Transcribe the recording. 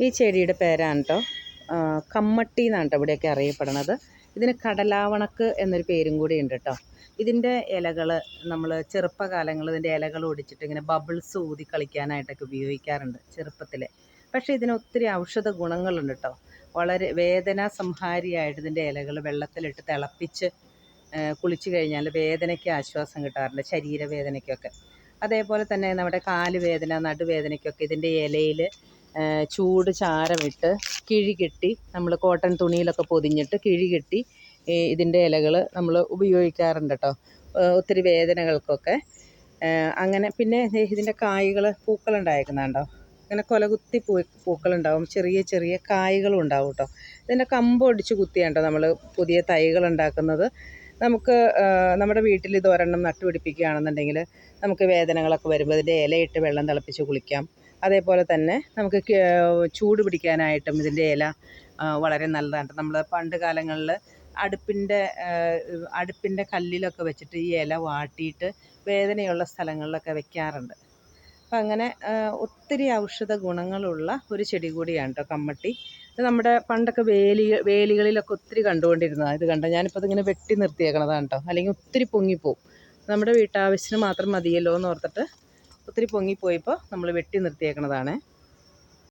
ഈ ചെടിയുടെ പേരാണ് കേട്ടോ കമ്മട്ടി എന്നാണ് കേട്ടോ ഇവിടെയൊക്കെ അറിയപ്പെടുന്നത്. ഇതിന് കടലാവണക്ക് എന്നൊരു പേരും കൂടി ഉണ്ട് കേട്ടോ ഇതിന്റെ ഇലകൾ നമ്മൾ ചെറുപ്പകാലങ്ങളിൽ ഇതിന്റെ ഇലകൾ ഒടിച്ചിട്ട് ഇങ്ങനെ ബബിൾസ് ഊതി കളിക്കാനായിട്ടൊക്കെ ഉപയോഗിക്കാറുണ്ട് ചെറുപ്പത്തിൽ പക്ഷേ ഇതിന് ഒത്തിരി ഔഷധ ഗുണങ്ങളുണ്ട് കേട്ടോ വളരെ വേദന സംഹാരിയായിട്ട് ഇതിന്റെ ഇലകൾ വെള്ളത്തിലിട്ട് തിളപ്പിച്ച് കുളിച്ചു കഴിഞ്ഞാൽ വേദനയ്ക്ക് ആശ്വാസം കിട്ടാറുണ്ട് ശരീരവേദനയ്ക്കൊക്കെ. അതേപോലെ തന്നെ നമ്മുടെ കാൽ വേദന നടുവേദനയ്ക്കൊക്കെ ഇതിന്റെ ഇലയിൽ ചൂട് ചാരമിട്ട് കിഴി കെട്ടി നമ്മൾ കോട്ടൺ തുണിയിലൊക്കെ പൊതിഞ്ഞിട്ട് കിഴി കെട്ടി ഈ ഇതിന്റെ ഇലകൾ നമ്മൾ ഉപയോഗിക്കാറുണ്ട് കേട്ടോ. ഒത്തിരി വേദനകൾക്കൊക്കെ. അങ്ങനെ പിന്നെ ഇതിന്റെ കായ്കൾ പൂക്കളുണ്ടായിരിക്കുന്നുണ്ടോ ഇങ്ങനെ കൊലകുത്തി പൂ പൂക്കളുണ്ടാവും. ചെറിയ ചെറിയ കായ്കളും ഉണ്ടാവും കേട്ടോ. ഇതിന്റെ കമ്പ് ഒടിച്ച് കുത്തിയാണ് നമ്മൾ പുതിയ തൈകൾ ഉണ്ടാക്കുന്നത്? നമുക്ക് നമ്മുടെ വീട്ടിൽ ഇത് ഒരെണ്ണം നട്ടുപിടിപ്പിക്കുകയാണെന്നുണ്ടെങ്കിൽ നമുക്ക് വേദനകളൊക്കെ വരുമ്പോൾ ഇതിന്റെ ഇലയിട്ട് വെള്ളം തിളപ്പിച്ച് കുളിക്കാം. അതേപോലെ തന്നെ നമുക്ക് ചൂട് പിടിക്കാനായിട്ടും ഇതിന്റെ ഇല വളരെ നല്ലതാണ്. നമ്മൾ പണ്ട് കാലങ്ങളിൽ അടുപ്പിന്റെ അടുപ്പിന്റെ കല്ലിലൊക്കെ വെച്ചിട്ട് ഈ ഇല വാട്ടിയിട്ട് വേദനയുള്ള സ്ഥലങ്ങളിലൊക്കെ വെക്കാറുണ്ട്. അപ്പം അങ്ങനെ ഒത്തിരി ഔഷധ ഗുണങ്ങളുള്ള ഒരു ചെടി കൂടിയാണ് കേട്ടോ കമ്മട്ടി. ഇത് നമ്മുടെ പണ്ടൊക്കെ വേലി വേലികളിലൊക്കെ ഒത്തിരി കണ്ടുകൊണ്ടിരുന്നതാണ് ഇത് കണ്ടോ ഞാനിപ്പോൾ അതിങ്ങനെ വെട്ടി നിർത്തിയേക്കണതാണ് കേട്ടോ അല്ലെങ്കിൽ ഒത്തിരി പൊങ്ങിപ്പോവും. നമ്മുടെ വീട്ടാവശ്യത്തിന് മാത്രം മതിയല്ലോ എന്ന് ഓർത്തിട്ട് ഒത്തിരി പൊങ്ങിപ്പോയപ്പോൾ നമ്മൾ വെട്ടി നിർത്തിയേക്കണതാണ്.